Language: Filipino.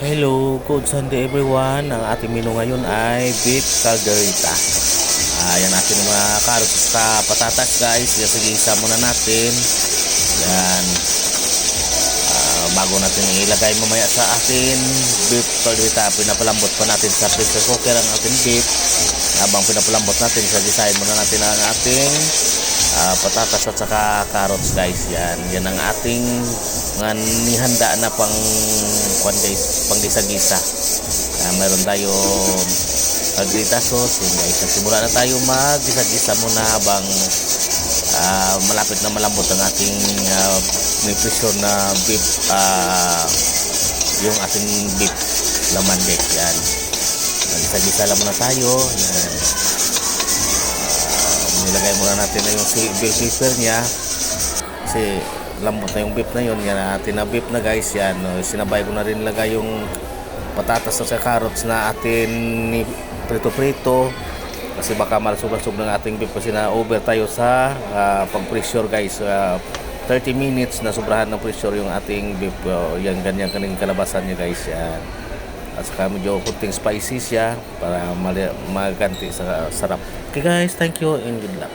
Hello, good Sunday everyone. Ang ating menu ngayon ay beef calderita. Ayan natin yung mga carrots at patatas guys. Yan, sige, isa muna natin. Yan. Ah, bago natin ilagay mamaya sa atin beef calderita, pinapalambot pa natin sa pressure cooker ang ating beef. Habang pinapalambot natin, sagisahin muna natin ang ating ah, patatas at saka carrots guys. Yan, yan ang ating mga nihanda na pang pang gisa-gisa. Ah, meron tayo pagrita sauce, yun guys. Simula na tayo mag-gisa-gisa muna habang ah, malapit na malambot ang ating uh, may na beef ah, yung ating beef laman guys yan gisa-gisa lang muna tayo yan Nilagay muna natin na yung bell pepper niya. Kasi lambot na yung beef na yun yan natin na beef na guys yan. Sinabay ko na rin lagay yung patatas at carrots na atin ni prito-prito kasi baka malasog-lasog ng ating beef kasi na over tayo sa ah, pag-pressure guys. Ah, 30 minutes na sobrahan ng pressure yung ating beef. Oh, yan ganyan kaning kalabasan niya guys yan at saka medyo kunting spicy siya para mali- maganti sa sarap. Okay guys. Thank you and good luck